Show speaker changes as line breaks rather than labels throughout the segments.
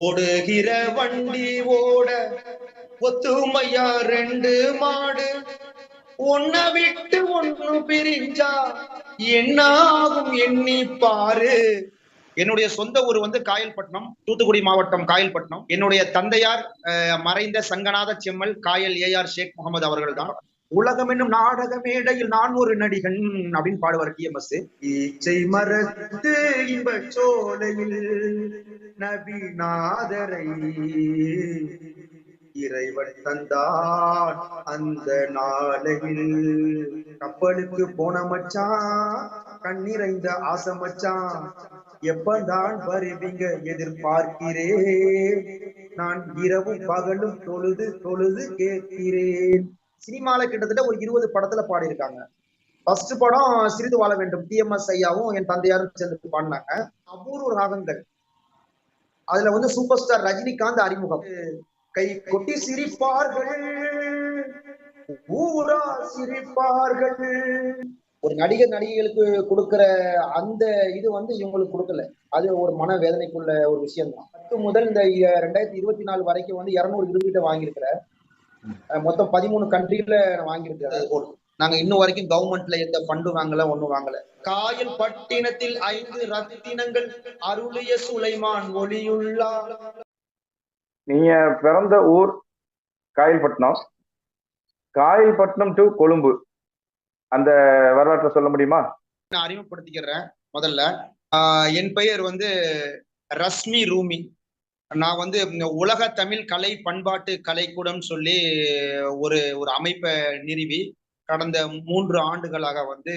ஓடுகிற வண்டி ஓட ஒத்துமையா ரெண்டு மாடு. ஒன்ன விட்டு ஒண்ணு பிரிஞ்சா என்ன ஆகும் எண்ணி பாரு. என்னுடைய சொந்த ஊர் வந்து காயல்பட்டினம் தூத்துக்குடி மாவட்டம் காயல்பட்டினம். என்னுடைய தந்தையார் அஹ், மறைந்த சங்கநாத செம்மல் காயல் ஏஆர் ஷேக் முகமது அவர்கள் தான் உலகம் என்னும் நாடக மேடையில் நான் ஒரு நடிகன் அப்படின்னு பாடுவார் டிஎம்எஸ் இச்சை மரத்து இன்ப சோலையில் நபிநாதரை இறைவன் தந்தான் அந்த நாளையில். கப்பலுக்கு போன மச்சான் கண்ணிறைந்த ஆசை மச்சான் எப்பதான் வருவீங்க எதிர்பார்க்கிறேன். நான் இரவும் பகலும் தொழுது தொழுது கேட்கிறேன். சினிமால கிட்டத்தட்ட ஒரு இருபது படத்துல பாடியிருக்காங்க. ஃபர்ஸ்ட் படம் சிறிது வாழ வேண்டும். டிஎம்எஸ் ஐயாவும் என் தந்தையாரும் சேர்ந்து பாடினாங்க. அபூர்வ ராகங்கள். அதுல வந்து சூப்பர் ஸ்டார் ரஜினிகாந்த் அறிமுகம். கை கொட்டி சிரிப்பார்கள். ஊரா சிரிப்பார்கள். ஒரு நடிகர் நடிகைகளுக்கு கொடுக்கிற அந்த இது வந்து இவங்களுக்கு கொடுக்கல. அது ஒரு மன வேதனைக்குள்ள ஒரு விஷயம் தான் பத்து முதல் இந்த ரெண்டாயிரத்தி இருபத்தி நாலு வரைக்கும் வந்து இருநூறு இருக்கிட்ட வாங்கியிருக்கிறேன் மொத்தம் பதிமூணு கண்ட்ரில வாங்கியிருக்கிறேன் நாங்க இன்னும் வரைக்கும் கவர்மெண்ட்ல எந்த ஃபண்டு வாங்கல ஒண்ணும் வாங்கல. காயல் பட்டினத்தில் ஐந்து ரத்தினங்கள் அருளிய சுலைமான் ஒளியுள்ளா.
நீங்க பிறந்த ஊர் காயல்பட்டினம். காயல்பட்டினம் டு கொழும்பு. அந்த வரலாற்றை சொல்ல முடியுமா?
நான் அறிமுகப்படுத்திக்கிறேன் முதல்ல. ஆஹ் என் பெயர் வந்து ரஸ்மி ரூமி. நான் வந்து உலக தமிழ் கலை பண்பாட்டு கலைக்கூடம் சொல்லி ஒரு ஒரு அமைப்பை நிறுவி கடந்த மூன்று ஆண்டுகளாக வந்து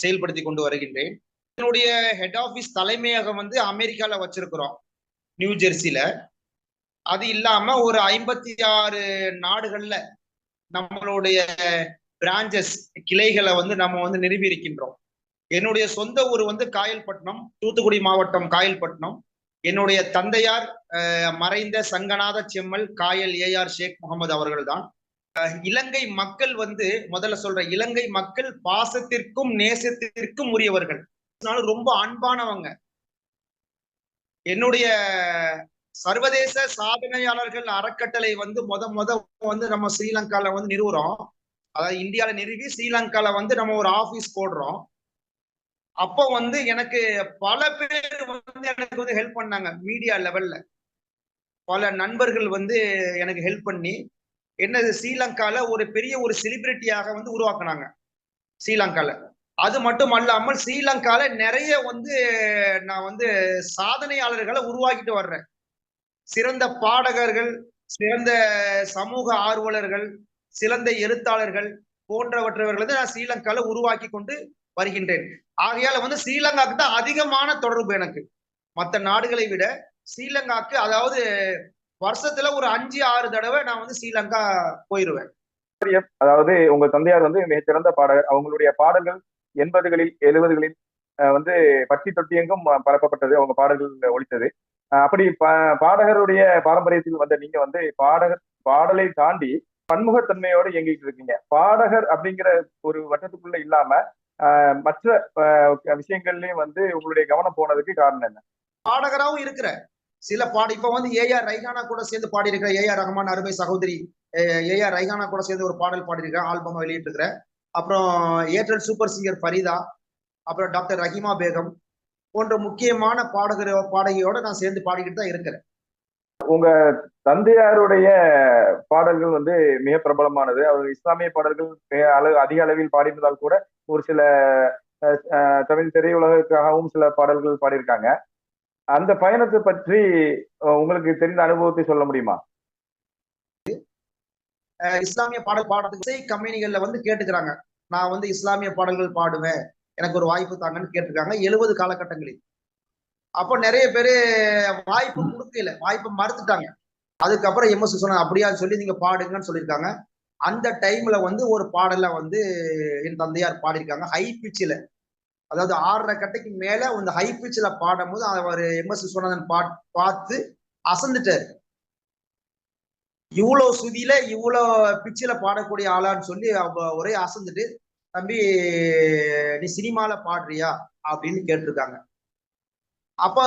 செயல்படுத்தி கொண்டு வருகின்றேன். என்னுடைய ஹெட் ஆஃபீஸ் தலைமையகம் வந்து அமெரிக்கால வச்சிருக்கிறோம் நியூ ஜெர்சியில அது இல்லாம ஒரு ஐம்பத்தி ஆறு நாடுகள்ல நம்மளுடைய பிரான்ச்சஸ் கிளைகளை வந்து நம்ம வந்து நிறுவி இருக்கின்றோம். என்னுடைய சொந்த ஊர் வந்து காயல்பட்டினம் தூத்துக்குடி மாவட்டம் காயல்பட்டினம். என்னுடைய தந்தையார் அஹ், மறைந்த சங்கநாத செம்மல் காயல் ஏஆர் ஷேக் முகமது அவர்கள் தான் இலங்கை மக்கள் வந்து முதல்ல சொல்ற இலங்கை மக்கள் பாசத்திற்கும் நேசத்திற்கும் உரியவர்கள். அதனால ரொம்ப அன்பானவங்க. என்னுடைய சர்வதேச சாதனையாளர்கள் அறக்கட்டளை வந்து முத முத வந்து நம்ம ஸ்ரீலங்கால வந்து நிறுவுறோம். அதாவது இந்தியாவில நிறுவி ஸ்ரீலங்கால வந்து நம்ம ஒரு ஆபீஸ் போடுறோம். அப்போ வந்து எனக்கு பல பேர் வந்து எனக்கு வந்து ஹெல்ப் பண்ணாங்க மீடியா லெவல்ல பல நண்பர்கள் வந்து எனக்கு ஹெல்ப் பண்ணி என்னது ஸ்ரீலங்கால ஒரு பெரிய ஒரு செலிபிரிட்டியாக வந்து உருவாக்குனாங்க. ஸ்ரீலங்கால. அது மட்டும் அல்லாமல் ஸ்ரீலங்கால நிறைய வந்து நான் வந்து சாதனையாளர்களை உருவாக்கிட்டு வர்றேன். சிறந்த பாடகர்கள் சிறந்த சமூக ஆர்வலர்கள் சிறந்த எழுத்தாளர்கள் போன்றவற்றவர்கள் வந்து நான் ஸ்ரீலங்கால உருவாக்கி கொண்டு வருகின்றேன். ஆகையால வந்து ஸ்ரீலங்காக்கு தான் அதிகமான தொடர்பு எனக்கு. மற்ற நாடுகளை விட ஸ்ரீலங்காக்கு அதாவது வருஷத்துல ஒரு அஞ்சு ஆறு தடவை நான் வந்து ஸ்ரீலங்கா போயிருவேன்.
அதாவது உங்க தந்தையார் வந்து மிகச்சிறந்த பாடகர். அவங்களுடைய பாடல்கள் எண்பதுகளில் எழுபதுகளில் வந்து பட்டி தொட்டி எங்கும் பரப்பப்பட்டது. அவங்க பாடல்கள் ஒழித்தது அப்படி பா- பாடகருடைய பாரம்பரியத்தில் வந்த நீங்க வந்து பாடகர் பாடலை தாண்டி பன்முகத்தன்மையோடு இயங்கிட்டு இருக்கீங்க. பாடகர் அப்படிங்கிற ஒரு வட்டத்துக்குள்ள இல்லாம மற்ற விஷயங்கள்லயும் வந்து உங்களுடைய கவனம் போனதுக்கு காரணம் என்ன?
பாடகராகவும் இருக்கிற சில பாட இப்ப வந்து ஏஆர் ரைகானா கூட சேர்ந்து பாடி இருக்கிற ஏஆர் ரஹ்மான் அருமை சகோதரி ஏஆர் ரைகானா கூட சேர்ந்து ஒரு பாடல் பாடியிருக்கிறேன் ஆல்பம் வெளியிட்டிருக்கிறேன் அப்புறம் ஏர்டெல் சூப்பர் சிங்கர் ஃபரீதா அப்புறம் டாக்டர் ரஹிமா பேகம் போன்ற முக்கியமான பாடகர் பாடகியோட நான் சேர்ந்து பாடிக்கிட்டு தான் இருக்கிறேன்.
தந்தையாருடைய பாடல்கள் வந்து மிக பிரபலமானது. அவர் இஸ்லாமிய பாடல்கள் மிக அளவு அதிக அளவில் பாடியிருந்தால் கூட ஒரு சில அஹ், தமிழ் திரையுலகத்துக்காகவும் சில பாடல்கள் பாடியிருக்காங்க. அந்த பயணத்தை பற்றி உங்களுக்கு தெரிந்த அனுபவத்தை சொல்ல முடியுமா?
இஸ்லாமிய பாடல் பாடுறதுக்கு இசை கம்பெனிகள்ல வந்து கேட்டுக்கிறாங்க. நான் வந்து இஸ்லாமிய பாடல்கள் பாடுவேன். எனக்கு ஒரு வாய்ப்பு தாங்கன்னு கேட்டிருக்காங்க எழுபது காலகட்டங்களில். அப்போ நிறைய பேரு வாய்ப்பு கொடுக்கல. வாய்ப்பு மறுத்துட்டாங்க. அதுக்கப்புறம் எம்எஸ் சொன்னாங்க அப்படியா சொல்லி நீங்க பாடுங்கன்னு சொல்லியிருக்காங்க. அந்த டைம்ல வந்து ஒரு பாடல வந்து என் தந்தையார் பாடியிருக்காங்க. ஹை பிச்சில் அதாவது ஆறரை கட்டைக்கு மேல அந்த ஹை பிச்சில் பாடும்போது அவர் எம்எஸ் சொன்னதன் பா பார்த்து அசந்துட்டாரு. இவ்வளோ சுதியில இவ்வளோ பிச்சில பாடக்கூடிய ஆளான்னு சொல்லி அவ ஒரே அசந்துட்டு தம்பி நீ சினிமால பாடுறியா? அப்படின்னு கேட்டிருக்காங்க. அப்ப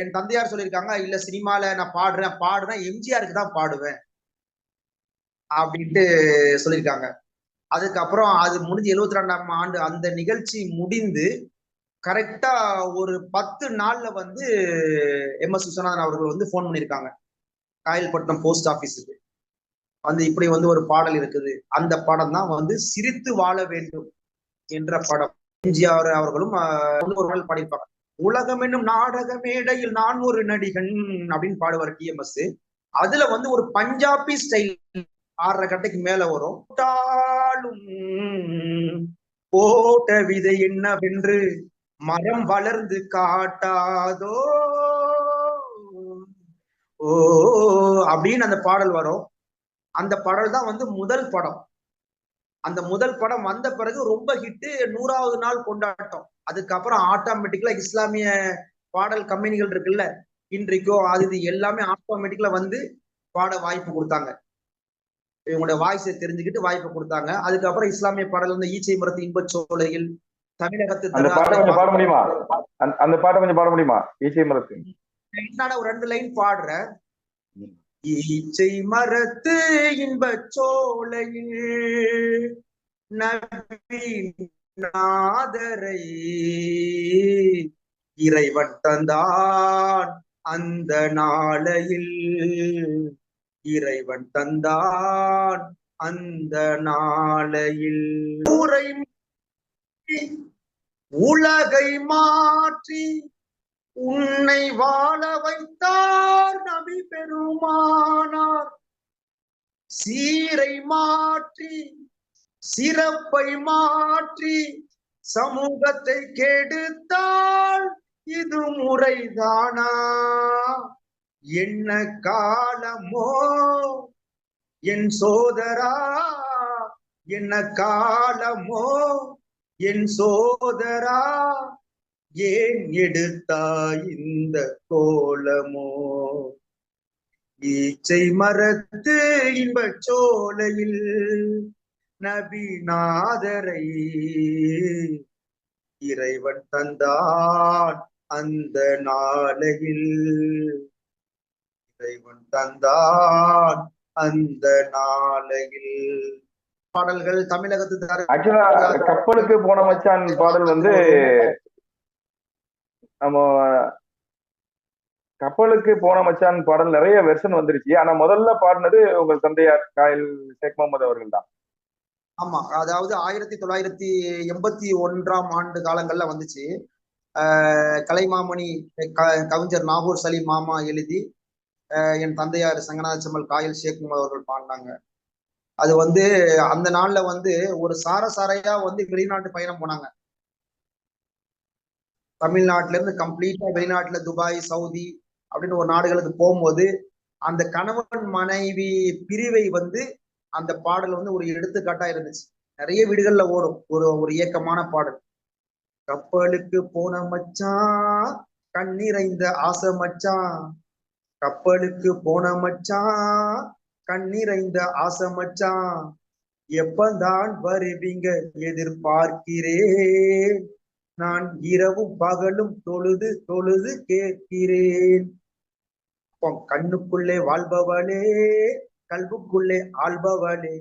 என் தந்தையார் சொல்லியிருக்காங்க இல்ல சினிமால நான் பாடுறேன் பாடுறேன் எம்ஜிஆருக்கு தான் பாடுவேன். அப்படின்ட்டு சொல்லியிருக்காங்க. அதுக்கப்புறம் அது முடிஞ்சு எழுபத்தி ரெண்டாம் ஆண்டு அந்த நிகழ்ச்சி முடிந்து கரெக்டா ஒரு பத்து நாள்ல வந்து எம். எஸ். விஸ்வநாதன் அவர்கள் வந்து ஃபோன் பண்ணியிருக்காங்க. காயல்பட்டினம் போஸ்ட் ஆபீஸுக்கு வந்து இப்படி வந்து ஒரு பாடல் இருக்குது. அந்த படம் தான் வந்து சிரித்து வாழ வேண்டும் என்ற படம். எம்ஜிஆர் அவர்களும் வந்து ஒரு நாள் பாடியிருப்பாங்க. உலகம் என்னும் நாடக மேடையில் நான் ஒரு நடிகன் அப்படின்னு பாடுவார் டிஎம்எஸ் அதுல வந்து ஒரு பஞ்சாபி ஸ்டைல் ஆறரை கட்டைக்கு மேல வரும். "போட்டாலும் போட்ட விதை என்னவென்று மரம் வளர்ந்து காட்டாதோ? ஓ அப்படின்னு அந்த பாடல் வரும். அந்த பாடல் தான் வந்து முதல் படம். அந்த முதல் படம் வந்த பிறகு ரொம்ப ஹிட்டு நூறாவது நாள் கொண்டாட்டம். அதுக்கப்புறம் ஆட்டோமேட்டிக்கலா இஸ்லாமிய பாடல் கம்பெனிகள் இருக்குல்ல இன்றைக்கோ அது இது எல்லாமே ஆட்டோமேட்டிக்கலா வந்து பாட வாய்ப்பு கொடுத்தாங்க. இவங்களுடைய வாய்ஸை தெரிஞ்சுக்கிட்டு வாய்ப்பு கொடுத்தாங்க. அதுக்கப்புறம் இஸ்லாமிய பாடல் வந்து ஈச்சை மரத்து இன்பச் சோலையில் தமிழகத்து
அந்த பாட்டை கொஞ்சம் பாட முடியுமா? அந்த- பாட்டை கொஞ்சம் பாட முடியுமா? ஈசை மரத்து.
என்னடா ஒரு ரெண்டு லைன் பாடுறேன். ஈச்சை மரத்து இன்பச் சோலையில் நபி நாதரை இறைவன் தந்தான் அந்த நாளையில். இறைவன் தந்தான் அந்த நாளையில். ஊரை உலகை மாற்றி உன்னை வாழ வைத்தார் நபி பெருமானார். சீரை மாற்றி சிறப்பை மாற்றி சமூகத்தை கெடுத்தால் இது முறைதானா? என்ன காலமோ? என் சோதரா என்ன காலமோ? என் சோதரா ஏன் எடுத்தாய் இந்த கோலமோ? ஈச்சை மரத்து இன்பச் சோலையில் நபிநாதரை இறைவன் தந்தான் அந்த நாளையில். இறைவன் தந்தான் அந்த நாளையில். பாடல்கள் தமிழகத்து
கப்பலுக்கு போன மச்சான் பாடல் வந்து நம்ம கப்பலுக்கு போன மச்சான் பாடல் நிறைய வெர்ஷன் வந்துருச்சு. ஆனா முதல்ல பாடினது உங்கள் தந்தையார் காயல் ஷேக் முகமது அவர்கள் தான்.
ஆமா. அதாவது ஆயிரத்தி தொள்ளாயிரத்தி எண்பத்தி ஒன்றாம் ஆண்டு காலங்கள்ல வந்துச்சு. ஆஹ் கலைமாமணி க- கவிஞர் நாகூர் சலீம் மாமா எழுதி என் தந்தையார் சங்கநாத செம்மல் காயல் ஷேக் முகமது அவர்கள் பாடினாங்க. அது வந்து அந்த நாள்ல வந்து ஒரு சார சாரையா வந்து வெளிநாட்டு பயணம் போனாங்க. தமிழ்நாட்டுல இருந்து கம்ப்ளீட்டா வெளிநாட்டுல துபாய் சவுதி அப்படின்னு ஒரு நாடுகளுக்கு போகும்போது அந்த கணவன் மனைவி பிரிவை வந்து அந்த பாடல் வந்து ஒரு எடுத்துக்காட்டா இருந்துச்சு. நிறைய வீடுகள்ல ஓடும். ஒரு ஒரு இயக்கமான பாடல். கப்பலுக்கு போன மச்சான் கண்ணிறைந்த ஆசை மச்சான் கப்பலுக்கு போன மச்சான் கண்ணிறைந்த ஆசை மச்சான் எப்பந்தான் வருவீங்க எதிர்பார்க்கிறேன். நான் இரவும் பகலும் தொழுது தொழுது கேட்கிறேன். அப்போ கண்ணுக்குள்ளே வாழ்பவளே கல்புக்குள்ளே ஆள்பவளே.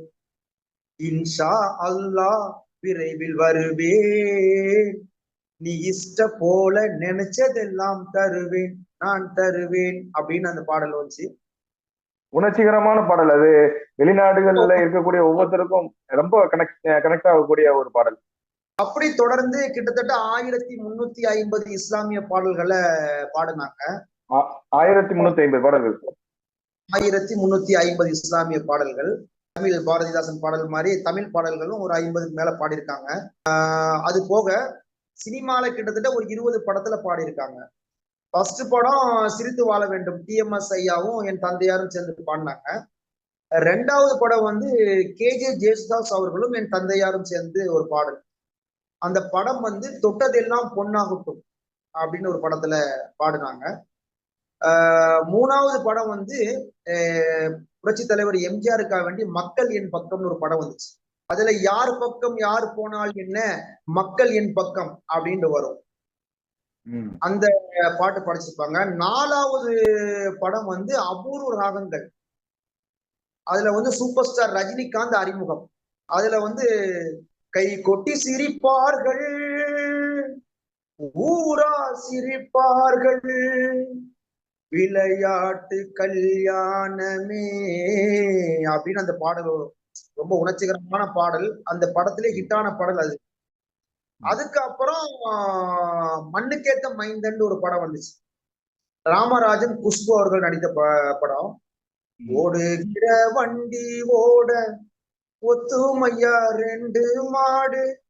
இன்ஷா அல்லாஹ் விரைவில் வருவேன். நீ இஷ்ட போல நினைச்சதெல்லாம் தருவேன் நான் தருவேன் அப்படின்னு அந்த பாடல் வந்துச்சு.
உணர்ச்சிகரமான பாடல் அது. வெளிநாடுகள்ல இருக்கக்கூடிய ஒவ்வொருத்தருக்கும் ரொம்ப கனெக்ட் கனெக்ட் ஆகக்கூடிய ஒரு பாடல்.
அப்படி தொடர்ந்து கிட்டத்தட்ட ஆயிரத்தி முன்னூத்தி ஐம்பது இஸ்லாமிய பாடல்களை பாடினாங்க.
ஆயிரத்தி முன்னூத்தி ஐம்பது பாடல்கள்.
ஆயிரத்தி முன்னூத்தி ஐம்பது இஸ்லாமிய பாடல்கள். தமிழ் பாரதிதாசன் பாடல் மாதிரி தமிழ் பாடல்களும் ஒரு ஐம்பதுக்கு மேல பாடியிருக்காங்க. அது போக சினிமால கிட்டத்தட்ட ஒரு இருபது படத்துல பாடியிருக்காங்க. ஃபர்ஸ்ட் படம் சிரித்து வாழ வேண்டும் டிஎம்எஸ் ஐயாவும் என் தந்தையாரும் சேர்ந்து பாடினாங்க. ரெண்டாவது படம் வந்து கேஜே ஜேசுதாஸ் அவர்களும் என் தந்தையாரும் சேர்ந்து ஒரு பாடல். அந்த படம் வந்து தொட்டதெல்லாம் பொன்னாகட்டும் அப்படின்னு ஒரு படத்துல பாடினாங்க. மூணாவது படம் வந்து புரட்சி தலைவர் எம்ஜிஆருக்காக வேண்டி மக்கள் என் பக்கம்னு ஒரு படம் வந்துச்சு. அதுல யார் பக்கம் யார் போனால் என்ன மக்கள் என் பக்கம் அப்படின்ட்டு வரும். அந்த பாட்டு படிச்சிருப்பாங்க. நாலாவது படம் வந்து அபூர்வ ராகங்கள். அதுல வந்து சூப்பர் ஸ்டார் ரஜினிகாந்த் அறிமுகம். அதுல வந்து கை கொட்டி சிரிப்பார்கள். ஊரா சிரிப்பார்கள். விளையாட்டு கல்யாணமே அப்படின்னு அந்த பாடல். ரொம்ப உணர்ச்சிகரமான பாடல். அந்த படத்திலே ஹிட்டான பாடல் அது. அதுக்கப்புறம் மண்ணுக்கேத்த மைந்தன் ஒரு படம் வந்துச்சு. ராமராஜன் குஷ்பு அவர்கள் நடித்த ப- படம். ஓடுகிற வண்டி ஓட ஒத்துமையா ரெண்டு மாடு.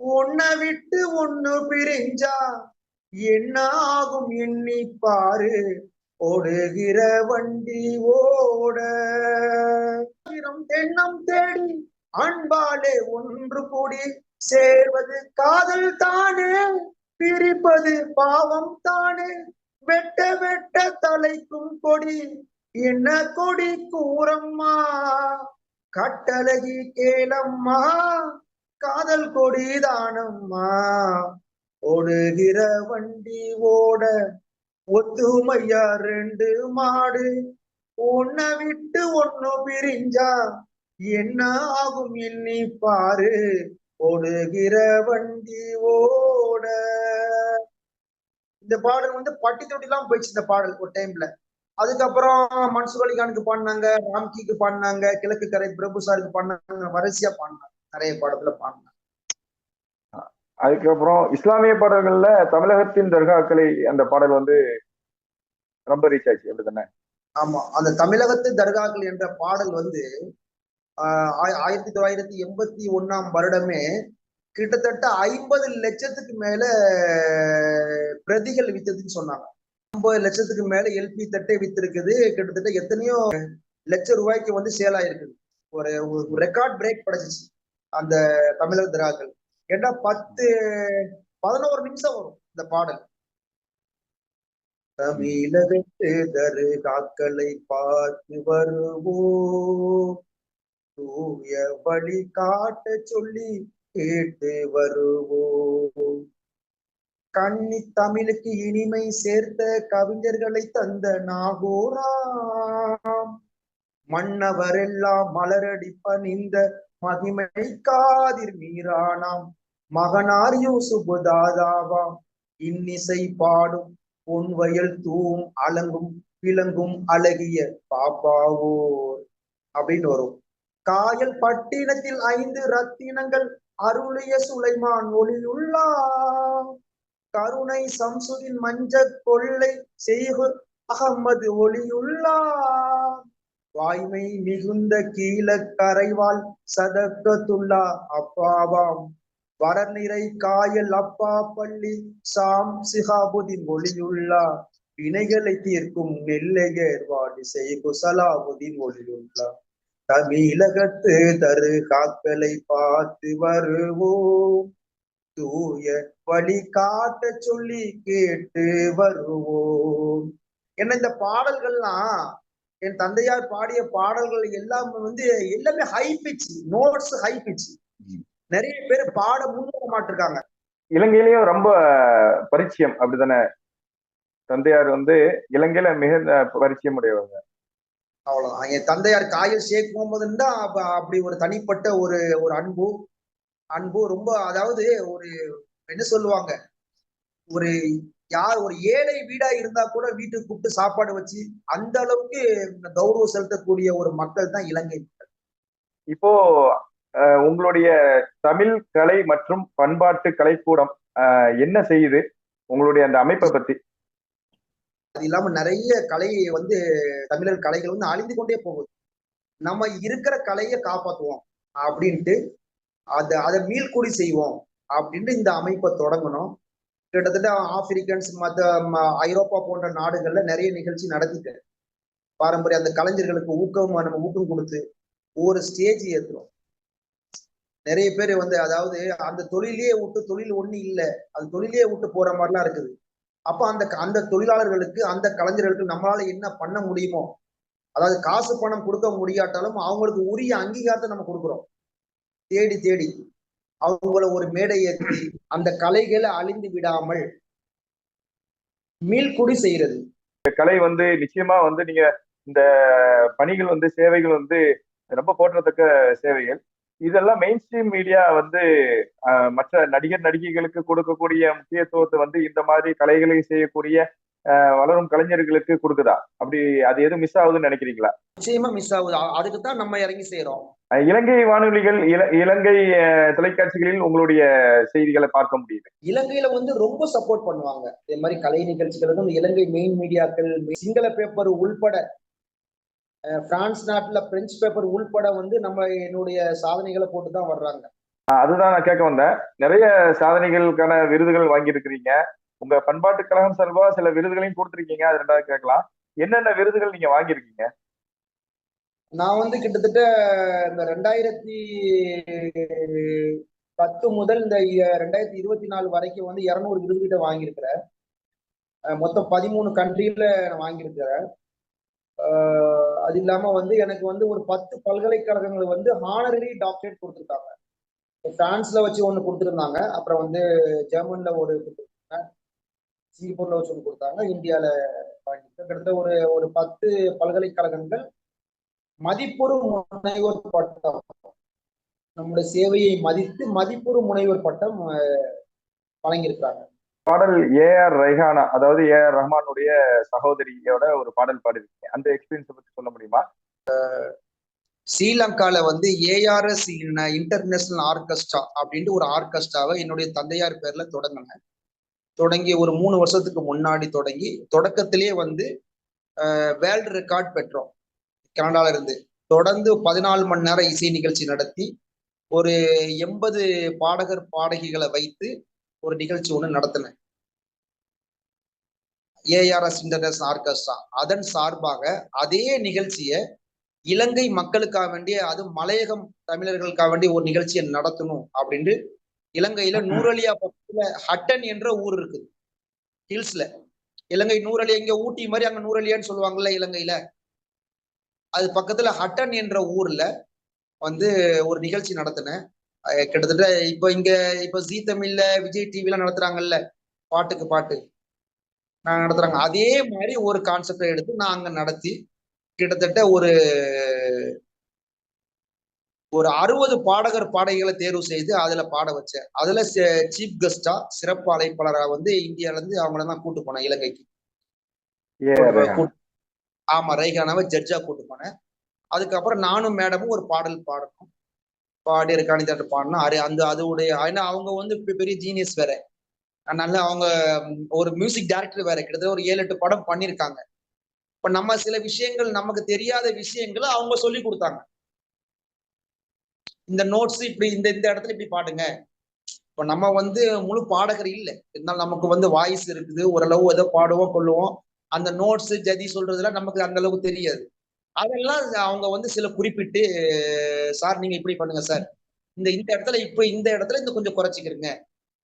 ஒன்ன விட்டு ஒண்ணு பிரிஞ்சா என்ன ஆகும் எண்ணி பாரு. ஓடுகிற வண்டி ஓட. தென்னம் தேடி அன்பாலே ஒன்று கூடி சேர்வது காதல் தானே. பிரிப்பது பாவம் தானே. வெட்ட வெட்ட தலைக்கும் கொடி. என்ன கொடி கூறம்மா கட்டழகி கேளம்மா காதல் கொடி தானம்மா. ஓடுகிற வண்டி ஓட ஒத்துமையா ரெண்டு மாடு. ஒன்ன விட்டு ஒன்னு பிரிஞ்சா என்ன ஆகும் எண்ணி பாரு. ஓடுகிற வண்டி ஓட. இந்த பாடல் வந்து பட்டி தொட்டிலாம் போயிடுச்சு இந்த பாடல் ஒரு டைம்ல அதுக்கப்புறம் மன்சூர் அலிகானுக்கு பாடினாங்க ராம்கிக்கு பாடினாங்க கிழக்கு கரை பிரபு சாருக்கு பாடினாங்க வரிசையா பாடினாங்க நிறைய பாடத்துல பாடினாங்க.
அதுக்கப்புறம் இஸ்லாமிய பாடல்கள்ல தமிழகத்தின் தர்காக்களை அந்த பாடல் வந்து ரொம்ப ரீச் ஆச்சு அப்படிதானே
ஆமா அந்த தமிழகத்து தர்காக்கள் என்ற பாடல் வந்து ஆஹ் ஆய- ஆயிரத்தி தொள்ளாயிரத்தி எண்பத்தி ஒண்ணாம் வருடமே கிட்டத்தட்ட ஐம்பது லட்சத்துக்கு மேல பிரதிகள் வித்ததுன்னு சொன்னாங்க. ஐம்பது லட்சத்துக்கு மேல எல்பி தட்டே வித்திருக்குது. கிட்டத்தட்ட எத்தனையோ லட்சம் ரூபாய்க்கு வந்து சேல் ஆயிருக்குது ஒரு ரெக்கார்ட் பிரேக் படைச்சிச்சு அந்த தமிழக திராக்கள் ஏன்னா பத்து பதினோரு நிமிஷம் வரும் இந்த பாடல். தமிழகத்து தர்காக்களை பார்த்து வருவோம். தூய வழி காட்ட சொல்லி கேட்டு வருவோம். கண்ணி தமிழுக்கு இனிமை சேர்த்த கவிஞர்களை தந்த நாகோராம். மன்னவரெல்லாம் மலரடி பணிந்த மகிமை காதிர் மீரானாம் மகனார் யூசுபு தாதாவாம் இன்னிசை பாடும் பொன்வயல் தூவும் அலங்கும் விளங்கும் அழகிய பாப்பாவோர் அப்படின்னு வரும். காயல் பட்டினத்தில் ஐந்து ரத்தினங்கள் அருளிய சுலைமான் ஒளியுள்ளார் கருணை சம்சுதின் மஞ்ச கொள்ளை செய்கு அகமது ஒளியுள்ளார். வாய்மை மிகுந்த கீழ கரைவாள் சதக்கத்துள்ளா அப்பாவாம். வரநிறை காயல் அப்பா பள்ளி சாம் சிகாபுதின் ஒளியுள்ளா வினைகளை தீர்க்கும் நெல்லையர் வாடி செய்கு சலாபுதின் ஒளியுள்ளா தமிழகத்து தரு காக்களை பார்த்து வருவோம். தூய வழி காட்ட சொல்லி கேட்டு வருவோம். என்ன இந்த பாடல்கள்லாம் என் தந்தையார் பாடிய பாடல்கள் எல்லாம் வந்து எல்லாமே high pitch notes high pitch நிறைய பேர் பாட முன்வர மாட்டிருக்காங்க.
இலங்கையிலயும் ரொம்ப பரிச்சயம் அப்படிதானே தந்தையார் வந்து இலங்கையில மிகுந்த பரிச்சயம் உடையவங்க.
அவ்வளவுதான். என் தந்தையார் காயல் ஷேக் முகமதுன்னு தான் அப்ப அப்படி ஒரு தனிப்பட்ட ஒரு ஒரு அன்பு. அன்பு ரொம்ப அதாவது ஒரு என்ன சொல்லுவாங்க? ஒரு யார் ஒரு ஏழை வீடா இருந்தா கூட வீட்டுக்கு கூப்பிட்டு சாப்பாடு வச்சு அந்த அளவுக்கு கௌரவம் செலுத்தக்கூடிய ஒரு மக்கள் தான் இலங்கை மக்கள்.
இப்போ உங்களுடைய தமிழ் கலை மற்றும் பண்பாட்டு கலைக்கூடம் என்ன செய்யுது? உங்களுடைய அந்த அமைப்பை பத்தி.
அது இல்லாம நிறைய கலை வந்து தமிழர் கலைகள் வந்து அழிந்து கொண்டே போகுது. நம்ம இருக்கிற கலையை காப்பாத்துவோம் அப்படின்ட்டு அதை அதை மீள்கூடி செய்வோம் அப்படின்ட்டு இந்த அமைப்பை தொடங்கணும். கிட்டத்தட்ட ஆப்பிரிக்கன்ஸ் மற்ற ஐரோப்பா போன்ற நாடுகள்ல நிறைய நிகழ்ச்சி நடத்திட்டு பாரம்பரிய அந்த கலைஞர்களுக்கு ஊக்கம் நம்ம ஊக்கம் கொடுத்து ஒவ்வொரு ஸ்டேஜ் ஏற்றுறோம் நிறைய பேர் வந்து அதாவது அந்த தொழிலே விட்டு தொழில் ஒண்ணு இல்லை. அது தொழிலே விட்டு போற மாதிரிலாம் இருக்குது. அப்ப அந்த அந்த தொழிலாளர்களுக்கு அந்த கலைஞர்களுக்கு நம்மளால என்ன பண்ண முடியுமோ அதாவது காசு பணம் கொடுக்க முடியாட்டாலும் அவங்களுக்கு உரிய அங்கீகாரத்தை நம்ம கொடுக்குறோம். தேடி தேடி அவங்கள ஒரு மேடை ஏற்றி அந்த கலைகளை அழிந்து விடாமல் மீள்குடி செய்யறது
கலை வந்து நிச்சயமா வந்து நீங்க இந்த பணிகள் வந்து சேவைகள் வந்து ரொம்ப போற்றத்தக்க சேவைகள். இதெல்லாம் மெயின் ஸ்ட்ரீம் மீடியா வந்து மற்ற நடிகர் நடிகைகளுக்கு கொடுக்கக்கூடிய முக்கியத்துவத்தை வந்து இந்த மாதிரி கலைகளை செய்யக்கூடிய வளரும் கலைஞர்களுக்கு கொடுக்குதா? அப்படி அது எதுவும் மிஸ் ஆகுதுன்னு நினைக்கிறீங்களா?
நிச்சயமா மிஸ் ஆகுது. அதுக்கு தான் நம்ம இறங்கி செய்யறோம்
இலங்கை வானொலிகள் இல- இலங்கை தொலைக்காட்சிகளில் உங்களுடைய செய்திகளை பார்க்க முடியுது.
இலங்கையில வந்து ரொம்ப சப்போர்ட் பண்ணுவாங்க. இதே மாதிரி கலை நிகழ்ச்சிகளுக்கும் இலங்கை மெயின் மீடியாக்கள் சிங்கள பேப்பர் உள்பட பிரான்ஸ் நாட்டுல பிரெஞ்சு பேப்பர் உள்பட வந்து நம்ம என்னுடைய சாதனைகளை போட்டு தான் வர்றாங்க
அதுதான் நான் கேட்க வந்தேன். நிறைய சாதனைகளுக்கான விருதுகள் வாங்கியிருக்கிறீங்க. உங்க பண்பாட்டு கழகம் சார்பா சில விருதுகளையும் கொடுத்துருக்கீங்க. அது ரெண்டாவது கேட்கலாம். என்னென்ன விருதுகள் நீங்க வாங்கியிருக்கீங்க?
நான் வந்து கிட்டத்தட்ட இந்த ரெண்டாயிரத்தி பத்து முதல் இந்த ரெண்டாயிரத்தி இருபத்தி நாலு வரைக்கும் வந்து இருநூறு விருது கிட்ட வாங்கியிருக்கிறேன் மொத்தம் பதிமூணு கண்ட்ரியில நான் வாங்கியிருக்கிறேன். அது இல்லாம வந்து எனக்கு வந்து ஒரு பத்து பல்கலைக்கழகங்கள் வந்து ஹானரரி டாக்டரேட் கொடுத்துருக்காங்க. பிரான்ஸ்ல வச்சு ஒன்று கொடுத்துருந்தாங்க. அப்புறம் வந்து ஜெர்மன்ல ஒரு கொடுத்துருக்காங்க சிங்கப்பூர்ல ஒன்று கொடுத்தாங்க. இந்தியால கிட்டத்தட்ட ஒரு ஒரு பத்து பல்கலைக்கழகங்கள் மதிப்புறு முனைவோர் பட்டம். நம்முடைய சேவையை மதித்து மதிப்புறு முனைவோர் பட்டம் வழங்கியிருக்கிறாங்க.
பாடல் ஏ ஆர் ரெஹானா அதாவது ஏ ஆர் ரஹ்மானுடைய சகோதரியோட ஒரு பாடல் பாடிருக்கீங்க அந்த எக்ஸ்பீரியன்ஸை பத்தி சொல்ல முடியுமா?
ஸ்ரீலங்கால வந்து ஏஆர்எஸ் இன்டர்நேஷனல் ஆர்கெஸ்ட்ரா அப்படின்ட்டு ஒரு ஆர்கெஸ்ட்ராவை என்னுடைய தந்தையார் பேர்ல தொடங்கினேன். தொடங்கி ஒரு மூணு வருஷத்துக்கு முன்னாடி தொடங்கி தொடக்கத்திலேயே வந்து வேர்ல்டு ரெக்கார்ட் பெற்றோம். கனடால இருந்து தொடர்ந்து பதினாலு மணி நேரம் இசை நிகழ்ச்சி நடத்தி ஒரு எண்பது பாடகர் பாடகிகளை வைத்து ஒரு நிகழ்ச்சி ஒன்று நடத்தினேன். ARS international orchestra. அதன் சார்பாக அதே நிகழ்ச்சியை இலங்கை மக்களுக்காக வேண்டிய அது மலையகம் தமிழர்களுக்காக வேண்டிய ஒரு நிகழ்ச்சியை நடத்தணும் அப்படின்ட்டு இலங்கையில நூரலியா பக்கத்துல ஹட்டன் என்ற ஊர் இருக்குது ஹில்ஸ்ல. இலங்கை நூரலியா இங்க ஊட்டி மாதிரி அங்க நூரலியான்னு சொல்லுவாங்கல்ல இலங்கையில. அது பக்கத்துல ஹட்டன் என்ற ஊர்ல வந்து ஒரு நிகழ்ச்சி நடத்தினேன். கிட்டத்தட்ட இப்போ இங்க இப்போ ஜீ தமிழ்ல விஜய் டிவில நடத்துறாங்கல்ல பாட்டுக்கு பாட்டு. நான் நடத்துறாங்க. அதே மாதிரி ஒரு கான்செப்டை எடுத்து நான் அங்க நடத்தி கிட்டத்தட்ட ஒரு ஒரு அறுபது பாடகர் பாடகிகளை தேர்வு செய்து அதுல பாட வச்சேன். அதுல சீஃப் கெஸ்டா சிறப்பு அழைப்பாளரா வந்து இந்தியால இருந்து அவங்கள தான் கூட்டு போனேன் இலங்கைக்கு. ஆமா ரைகானாவை ஜட்ஜா கூட்டு போனேன். அதுக்கப்புறம் நானும் மேடமும் ஒரு பாடல் பாடணும் பாடி இருக்காணி தாட்டு பாடினோம் அது அந்த அதோடைய ஏன்னா அவங்க வந்து பெரிய ஜீனியஸ் வேற. அதனால அவங்க ஒரு மியூசிக் டைரக்டர் வேற கிட்டத்தட்ட ஒரு ஏழு எட்டு படம் பண்ணியிருக்காங்க. இப்ப நம்ம சில விஷயங்கள் நமக்கு தெரியாத விஷயங்களை அவங்க சொல்லி கொடுத்தாங்க. இந்த நோட்ஸ் இப்படி இந்த இந்த இடத்துல இப்படி பாடுங்க. இப்ப நம்ம வந்து முழு பாடகர் இல்லை. இருந்தாலும் நமக்கு வந்து வாய்ஸ் இருக்குது. ஓரளவு ஏதோ பாடுவோம் கொள்ளுவோம். அந்த நோட்ஸ் ஜதி சொல்றதுலாம் நமக்கு அந்த அளவுக்கு தெரியாது. அதெல்லாம் அவங்க வந்து சில குறிப்பிட்டு சார் நீங்க இப்படி பண்ணுங்க சார். இந்த இந்த இடத்துல இப்ப இந்த இடத்துல இந்த கொஞ்சம் குறைச்சிக்கிருங்க.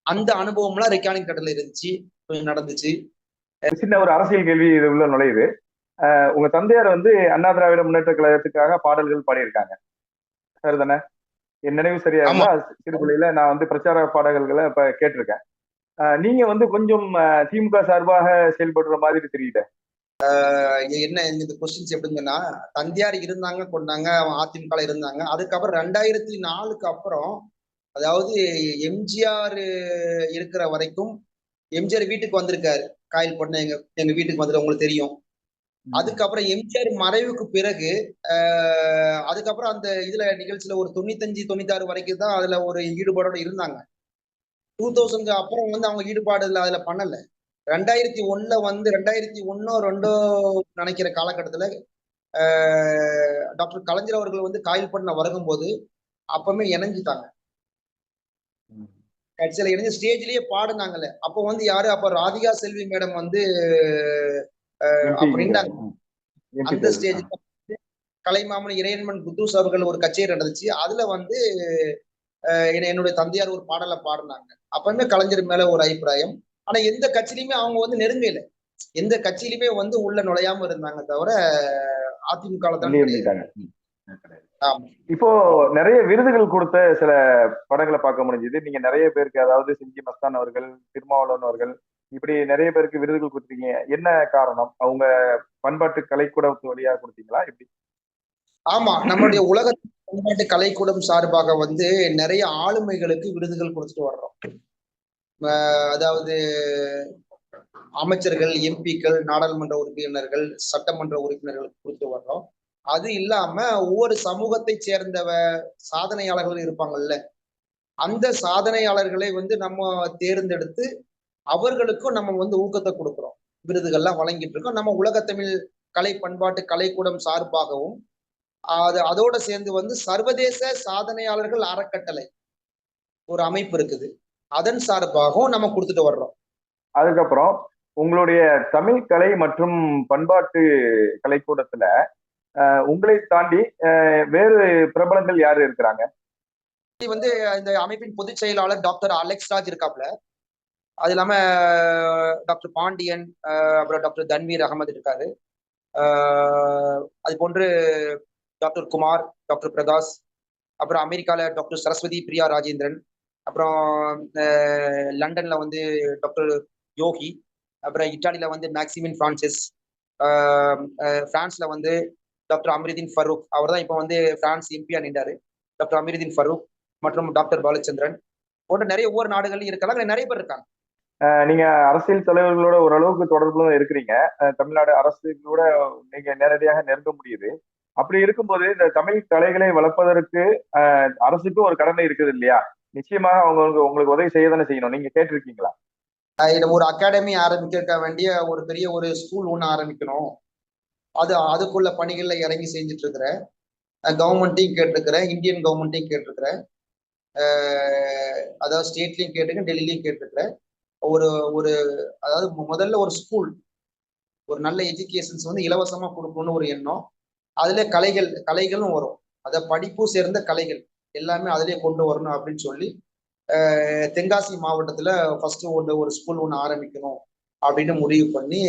அந்த அனுபவம்லாம் ரெக்கார்டிங் கடல இருந்துச்சு. கொஞ்சம் நடந்துச்சு.
சின்ன ஒரு அரசியல் கேள்வி இது உள்ள நுழையுது. உங்க தந்தையார் வந்து அண்ணா திராவிட முன்னேற்ற கழகத்துக்காக பாடல்கள் பாடியிருக்காங்க. சரிதானே? என் நினைவு சரியா இருந்தா சிறு பிள்ளையில நான் வந்து பிரச்சார பாடல்களை இப்ப கேட்டிருக்கேன். நீங்க வந்து கொஞ்சம் திமுக சார்பாக செயல்படுற மாதிரி தெரியுது.
என்ன இந்த கொஸ்டின்ஸ் எப்படிங்கன்னா தந்தையார் இருந்தாங்க கொண்டாங்க அதிமுக இருந்தாங்க. அதுக்கப்புறம் ரெண்டாயிரத்தி நாலுக்கு அப்புறம் அதாவது எம்ஜிஆர் இருக்கிற வரைக்கும் எம்ஜிஆர் வீட்டுக்கு வந்திருக்காரு. காயில் பண்ண எங்க எங்க வீட்டுக்கு வந்துட்டு உங்களுக்கு தெரியும். அதுக்கப்புறம் எம்ஜிஆர் மறைவுக்கு பிறகு அதுக்கப்புறம் அந்த இதுல நிகழ்ச்சியில ஒரு தொண்ணூத்தஞ்சு தொண்ணூத்தாறு வரைக்கும் தான் அதுல ஒரு ஈடுபாடோட இருந்தாங்க. டூ தௌசண்ட் அப்புறம் வந்து அவங்க ஈடுபாடு அதுல பண்ணல. ரெண்டாயிரத்தி ஒண்ணுல வந்து ரெண்டாயிரத்தி ஒன்னோ ரெண்டோ நினைக்கிற காலகட்டத்துல ஆஹ் டாக்டர் கலைஞர் அவர்கள் வந்து காயில் பண்ண வருகும்போது அப்பவுமே இணைஞ்சிட்டாங்க. கட்சியில இணைஞ்சு ஸ்டேஜ்லயே பாடுனாங்கல்ல அப்போ வந்து யாரு? அப்ப ராதிகா செல்வி மேடம் வந்து அப்படின்ட்டாங்க அந்த ஸ்டேஜ் கலைமாமன் இறையன்மன் குத்தூஸ் அவர்கள் ஒரு கச்சேரி நடந்துச்சு. அதுல வந்து என்னுடைய தந்தையார் ஒரு பாடலை பாடினாங்க. அப்பவுமே கலைஞர் மேல ஒரு அபிப்பிராயம். ஆனா எந்த கட்சியிலுமே அவங்க வந்து நெருங்கல. எந்த கட்சியிலுமே வந்து உள்ள நுழையாம இருந்தாங்க தவிர அதிமுக தான்.
இப்போ நிறைய விருதுகள் கொடுத்த சில படங்களை பார்க்க முடிஞ்சது. நீங்க நிறைய பேருக்கு அதாவது செஞ்சி மஸ்தான் அவர்கள் திருமாவளவன் அவர்கள் இப்படி நிறைய பேருக்கு விருதுகள் கொடுத்தீங்க. என்ன காரணம்? அவங்க பண்பாட்டு கலைக்கூடத்து வழியா கொடுத்தீங்களா? இப்படி
ஆமா நம்மளுடைய உலக பண்பாட்டு கலைக்கூடம் சார்பாக வந்து நிறைய ஆளுமைகளுக்கு விருதுகள் கொடுத்துட்டு வர்றோம். அஹ் அதாவது அமைச்சர்கள் எம்பிக்கள் நாடாளுமன்ற உறுப்பினர்கள் சட்டமன்ற உறுப்பினர்களுக்கு கொடுத்து வர்றோம். அது இல்லாம ஒவ்வொரு சமூகத்தை சேர்ந்தவ சாதனையாளர்கள் இருப்பாங்கல்ல அந்த சாதனையாளர்களை வந்து நம்ம தேர்ந்தெடுத்து அவர்களுக்கும் நம்ம வந்து ஊக்கத்தை கொடுக்குறோம். விருதுகள்லாம் வழங்கிட்டு இருக்கோம். நம்ம உலகத்தமிழ் கலை பண்பாட்டு கலைக்கூடம் சார்பாகவும் அது அதோட சேர்ந்து வந்து சர்வதேச சாதனையாளர்கள் அறக்கட்டளை ஒரு அமைப்பு இருக்குது. அதன் சார்பாகவும் நம்ம கொடுத்துட்டு வர்றோம்.
அதுக்கப்புறம் உங்களுடைய தமிழ் கலை மற்றும் பண்பாட்டு கலைக்கூடத்துல உங்களை தாண்டி வேறு பிரபலங்கள் யாரு இருக்கிறாங்க?
வந்து இந்த அமைப்பின் பொதுச் செயலாளர் டாக்டர் அலெக்ஸ் ராஜ் இருக்காப்ல அது இல்லாம டாக்டர் பாண்டியன் அப்புறம் டாக்டர் தன்வீர் அகமது இருக்காரு. அது போன்று டாக்டர் குமார் டாக்டர் பிரகாஷ் அப்புறம் அமெரிக்கால டாக்டர் சரஸ்வதி பிரியா ராஜேந்திரன் அப்புறம் லண்டன்ல வந்து டாக்டர் யோகி அப்புறம் இட்டாலியில வந்து மேக்சிமின் பிரான்சிஸ் பிரான்ஸ்ல வந்து டாக்டர் அமிருதீன் ஃபரூக். அவர் தான் இப்போ வந்து பிரான்ஸ் எம்பியா நின்றாரு. டாக்டர் அமிருதீன் ஃபரூக் மற்றும் டாக்டர் பாலச்சந்திரன் போன்ற நிறைய ஒவ்வொரு நாடுகள்லையும் இருக்காங்க நிறைய பேர் இருக்காங்க.
நீங்க அரசியல் தலைவர்களோட ஓரளவுக்கு தொடர்புல இருக்கிறீங்க. தமிழ்நாடு அரசுகளோட நீங்க நேரடியாக நெருங்க முடியுது. அப்படி இருக்கும்போது இந்த தமிழ் கலைகளை வளர்ப்பதற்கு அரசுக்கும் ஒரு கடமை இருக்குது இல்லையா? நிச்சயமாக அவங்க உங்களுக்கு- உதவி செய்ய தானே செய்யணும். நீங்க கேட்டிருக்கீங்களா?
இது ஒரு அகாடமி ஆரம்பிக்க வேண்டிய ஒரு பெரிய ஒரு ஸ்கூல் ஒன்று ஆரம்பிக்கணும். அது அதுக்குள்ள பணிகளில் இறங்கி செஞ்சுட்டு இருக்கிறேன் கவர்மெண்ட்டையும் கேட்டிருக்கிறேன். இந்தியன் கவர்மெண்ட்டையும் கேட்டிருக்கிறேன். அதாவது ஸ்டேட்லையும் கேட்டிருக்கேன் டெல்லிலையும் கேட்டிருக்கிறேன். ஒரு ஒரு அதாவது முதல்ல ஒரு ஸ்கூல் ஒரு நல்ல எஜுகேஷன்ஸ் வந்து இலவசமாக கொடுக்கணும்னு ஒரு எண்ணம். அதுல கலைகள் கலைகளும் வரும். அதை படிப்பும் சேர்ந்த கலைகள் எல்லாமே அதிலே கொண்டு வரணும் அப்படின்னு சொல்லி தென்காசி மாவட்டத்தில் ஃபஸ்ட்டு ஒன்று ஒரு ஸ்கூல் ஒன்று ஆரம்பிக்கணும் அப்படின்னு முடிவு பண்ணி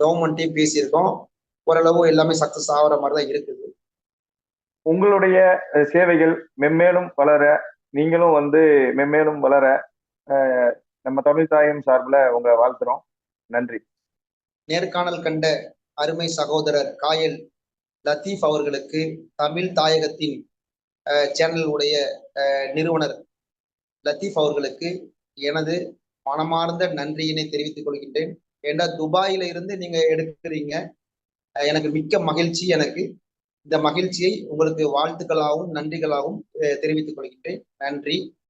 கவர்மெண்ட்டையும் பேசியிருக்கோம். ஓரளவு எல்லாமே சக்ஸஸ் ஆகிற மாதிரி தான் இருக்குது.
உங்களுடைய சேவைகள் மென்மேலும் வளர நீங்களும் வந்து மென்மேலும் வளர நம்ம தமிழ் தாயம் சார்பில் உங்களை வாழ்த்துறோம். நன்றி.
நேர்காணல் கண்ட அருமை சகோதரர் காயல் லத்தீப் அவர்களுக்கு தமிழ் தாயகத்தின் சேனல் உடைய நிறுவனர் லத்தீப் அவர்களுக்கு எனது மனமார்ந்த நன்றியினை தெரிவித்துக் கொள்கின்றேன். ஏன்னா துபாயில இருந்து நீங்க எடுக்கிறீங்க? எனக்கு மிக்க மகிழ்ச்சி எனக்கு. இந்த மகிழ்ச்சியை உங்களுக்கு வாழ்த்துக்களாகவும் நன்றிகளாகவும் தெரிவித்துக் கொள்கின்றேன். நன்றி.